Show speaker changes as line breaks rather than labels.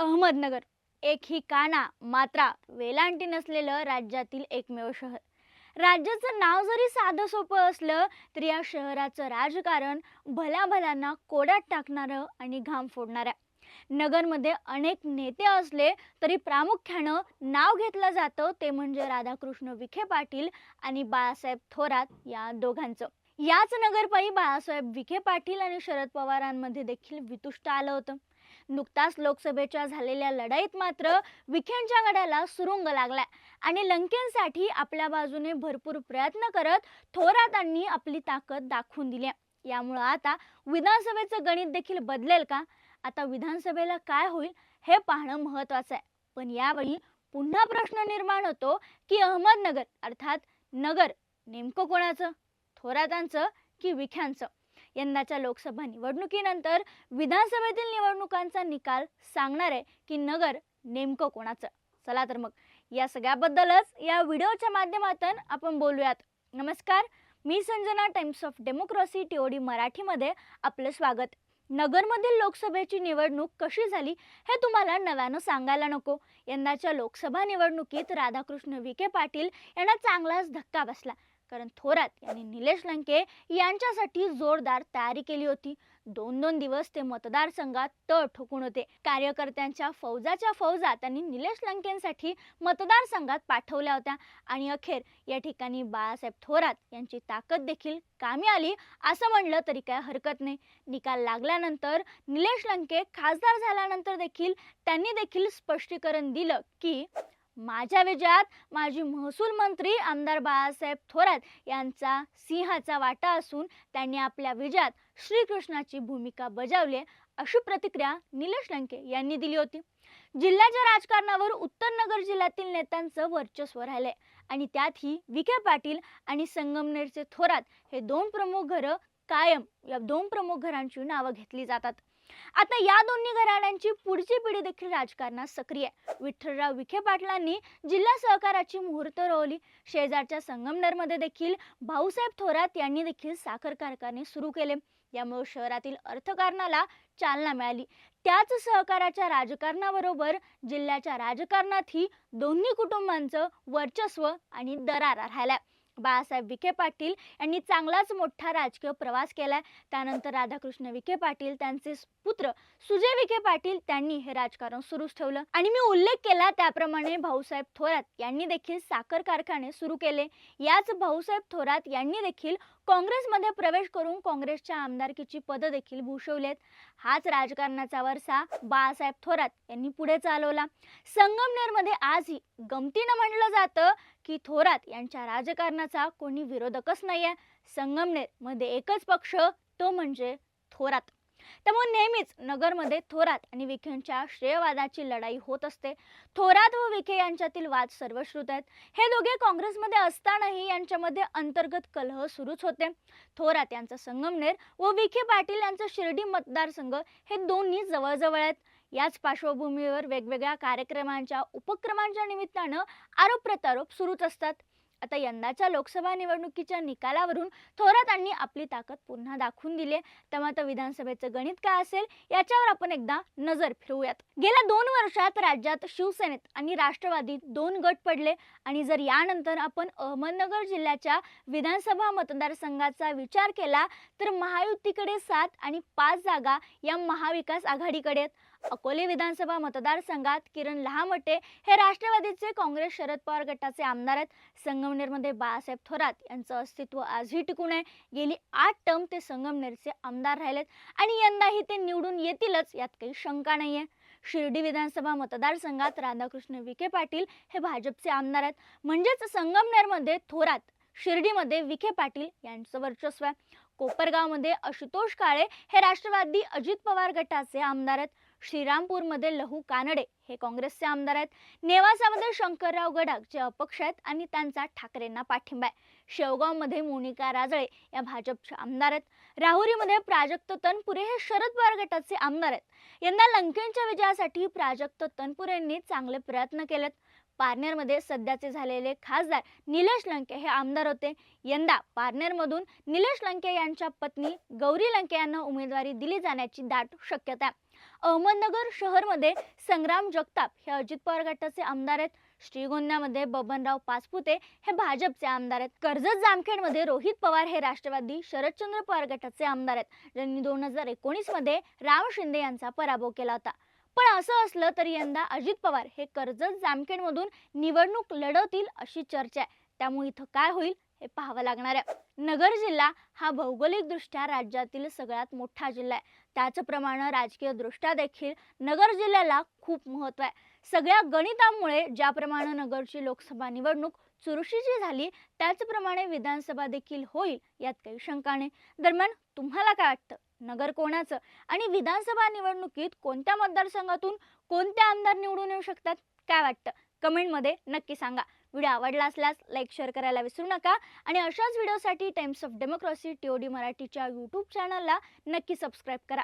अहमदनगर. एक ही काना मात्रा वेलांटी नसलेलं राज्यातील एकमेव शहर. राज्याचं नाव जरी साधं सोपं असलं तरी या शहराचं राजकारण भल्या कोड्यात टाकणारं आणि घाम फोडणाऱ्या नगरमध्ये अनेक नेते असले तरी प्रामुख्यानं नाव घेतलं जातं ते म्हणजे राधाकृष्ण विखे पाटील आणि बाळासाहेब थोरात या दोघांचं. याच नगरपायी बाळासाहेब विखे पाटील आणि शरद पवारांमध्ये देखील वितुष्ट आलं होतं. नुकताच लोकसभेच्या झालेल्या लढाईत मात्र विखेंच्या गड्याला सुरुंग लागलाय. आणि लंकेंसाठी आपल्या बाजूने भरपूर प्रयत्न करत थोरातांनी आपली ताकद दाखवून दिली यामुळं आता विधानसभेचं गणित देखील बदलेल का? आता विधानसभेला काय होईल हे पाहणं महत्वाचं आहे. पण यावेळी पुन्हा प्रश्न निर्माण होतो की अहमदनगर अर्थात नगर नेमकं कोणाचं? थोरातांचं की विख्यांचं? यंदाच्या लोकसभा निवडणुकीनंतर विधानसभेतील निवडणुकांचा निकाल सांगणार आहे की नगर नेमकं कोणाचं? चला तर मग. या सगळ्याबद्दलच या व्हिडिओच्या माध्यमातून आपण बोलूयात. नमस्कार. मी Sanjana Times of Democracy TOD मराठीमध्ये आपलं स्वागत. नगरमधील लोकसभेची निवडणूक कशी झाली हे तुम्हाला नव्यानं सांगायला नको. यंदाच्या लोकसभा निवडणुकीत राधाकृष्ण विखे पाटील यांना चांगलाच धक्का बसला. कारण थोरात यांनी निलेश लंके यांच्यासाठी जोरदार तयारी केली होती. दोन दोन दिवस ते मतदारसंघात तळ ठोकून होते. कार्यकर्त्यांच्या फौजाच्या फौजा त्यांनी निलेश लंकेंसाठी मतदारसंघात पाठवल्या होत्या. आणि अखेर या ठिकाणी बाळासाहेब थोरात यांची ताकद देखील कामी आली असं म्हणलं तरी काय हरकत नाही. निकाल लागल्यानंतर निलेश लंके खासदार झाल्यानंतर देखील त्यांनी देखील स्पष्टीकरण दिलं की माझ्या विजयात माजी महसूल मंत्री आमदार बाळासाहेब थोरात यांचा सिंहाचा वाटा असून त्यांनी आपल्या विजयात श्रीकृष्णाची भूमिका बजावली अशी प्रतिक्रिया निलेश लंके यांनी दिली होती. जिल्ह्याच्या राजकारणावर उत्तर नगर जिल्ह्यातील नेत्यांचं वर्चस्व राहिले आणि त्यातही विखे पाटील आणि संगमनेरचे थोरात हे दोन प्रमुख घरं कायम या दोन प्रमुख घरांची नावं घेतली जातात. आता या दोन्ही घराण्यांची पुढची पिढी देखील राजकारणात सक्रिय आहे. विठ्ठलराव विखे पाटलांनी जिल्हा सहकाराची मुहूर्त रोवली. शेजारच्या संगमनेरमध्ये देखील भाऊसाहेब थोरात यांनी देखील साखर कारखाने सुरू केले. यामुळे शहरातील अर्थकारणाला चालना मिळाली. त्याच सहकाराच्या राजकारणाबरोबर जिल्ह्याच्या राजकारणातही दोन्ही कुटुंबांचं वर्चस्व आणि दरारा राहिला बाळासाहेब विखे पाटील यांनी चांगलाच मोठा राजकीय प्रवास केलाय. त्यानंतर राधाकृष्ण विखे पाटील त्यांचे पुत्र सुजय विखे पाटील त्यांनी हे राजकारण सुरूच ठेवलं. आणि मी उल्लेख केला त्याप्रमाणे भाऊसाहेब थोरात यांनी देखील साखर कारखाने सुरू केले. याच भाऊसाहेब थोरात यांनी देखील काँग्रेसमध्ये प्रवेश करून काँग्रेसच्या आमदारकीची पदं देखील भूषवलेत. हाच राजकारणाचा वारसा बाळासाहेब थोरात यांनी पुढे चालवला. संगमनेरमध्ये आजही गमतीनं म्हटलं जातं की थोरात यांच्या राजकारणाचा कोणी विरोधकच नाही आहे संगमनेरमध्ये एकच पक्ष तो म्हणजे थोरात. त्यामुळे नेहमीच नगरमध्ये थोरात आणि विखेंच्या श्रेयवादाची लढाई होत असते. थोरात व विखे यांच्यातील वाद सर्वश्रुत आहेत. हे दोघे काँग्रेसमध्ये असतानाही यांच्यामध्ये अंतर्गत कलह सुरूच होते. थोरात यांचं संगमनेर व विखे पाटील यांचं शिर्डी मतदारसंघ हे दोन्ही जवळजवळ आहेत. याच पार्श्वभूमीवर वेगवेगळ्या कार्यक्रमांच्या उपक्रमांच्या निमित्तानं आरोप प्रत्यारोप सुरूच असतात. आता यंदाच्या लोकसभा निवडणुकीच्या निकालावरून थोरातांनी आपली ताकद पुन्हा दाखवून दिली तेव्हा आता विधानसभेचं गणित काय असेल याच्यावर आपण एकदा नजर फिरवूयात. गेल्या दोन वर्षात राज्यात शिवसेनेत आणि राष्ट्रवादीत दोन गट पडले आणि जर यानंतर आपण अहमदनगर जिल्ह्याच्या विधानसभा मतदारसंघाचा विचार केला तर महायुतीकडे सात आणि पाच जागा या महाविकास आघाडीकडे आहेत. अकोले विधानसभा मतदारसंघात किरण लहामटे हे राष्ट्रवादीचे काँग्रेस शरद पवार गटाचे आमदार आहेत. संगमनेरमध्ये बाळासाहेब थोरात यांचं अस्तित्व आजही टिकून आहे. गेली आठ टर्म ते संगमनेरचे आमदार राहिलेत आणि यंदाही ते निवडून येतीलच यात काही शंका नाहीये. शिर्डी विधानसभा मतदारसंघात राधाकृष्ण विखे पाटील हे भाजपचे आमदार आहेत. म्हणजेच संगमनेरमध्ये थोरात शिर्डीमध्ये विखे पाटील यांचं वर्चस्व आहे. कोपरगावमध्ये आशुतोष काळे हे राष्ट्रवादी अजित पवार गटाचे आमदार आहेत. श्रीरामपूरमध्ये लहू कानडे हे काँग्रेसचे आमदार आहेत. नेवासामध्ये शंकरराव गडाख जे अपक्ष आहेत आणि त्यांचा ठाकरेंना पाठिंबा आहे. शेवगावमध्ये मोनिका राजळे या भाजपचे आमदार आहेत. राहुरीमध्ये प्राजक्त तनपुरे हे शरद पवार गटाचे आमदार आहेत. यंदा लंकेंच्या विजयासाठी प्राजक्त तनपुरेंनी चांगले प्रयत्न केलेत. पारनेरमध्ये सध्याचे झालेले खासदार निलेश लंके हे आमदार होते. यंदा पारनेरमधून निलेश लंके यांच्या पत्नी गौरी लंके यांना उमेदवारी दिली जाण्याची दाट शक्यता आहे. अहमदनगर शहरमध्ये संग्राम जगताप हे अजित पवार गटाचे आमदार आहेत. श्रीगोंद्यामध्ये बबनराव पाचपुते हे भाजपचे आमदार आहेत. कर्जत जामखेडमध्ये रोहित पवार हे राष्ट्रवादी शरदचंद्र पवार गटाचे आमदार आहेत. ज्यांनी दोन हजार एकोणीसमध्ये राम शिंदे यांचा पराभव केला होता. पण असं असलं तरी यंदा अजित पवार हे कर्जत जामखेडमधून निवडणूक लढवतील अशी चर्चा आहे. त्यामुळे इथं काय होईल हे पाहावं लागणार आहे. नगर जिल्हा हा भौगोलिकदृष्ट्या राज्यातील सगळ्यात मोठा जिल्हा आहे. त्याचप्रमाणे राजकीय दृष्ट्या देखील नगर जिल्ह्याला खूप महत्त्व आहे. सगळ्या गणितामुळे ज्याप्रमाणे नगरची लोकसभा निवडणूक चुरशीची झाली त्याचप्रमाणे विधानसभा देखील होईल यात काही शंका नाही. दरम्यान तुम्हाला काय वाटतं? नगर कोणाचं? आणि विधानसभा निवडणुकीत कोणत्या मतदारसंघातून कोणते आमदार निवडून येऊ शकतात? काय वाटतं? कमेंटमध्ये नक्की सांगा. व्हिडिओ आवडला असल्यास लाईक शेअर करायला विसरू नका. आणि अशाच व्हिडिओसाठी Times of Democracy T O D मराठीच्या यूट्यूब चॅनलला नक्की सबस्क्राईब करा.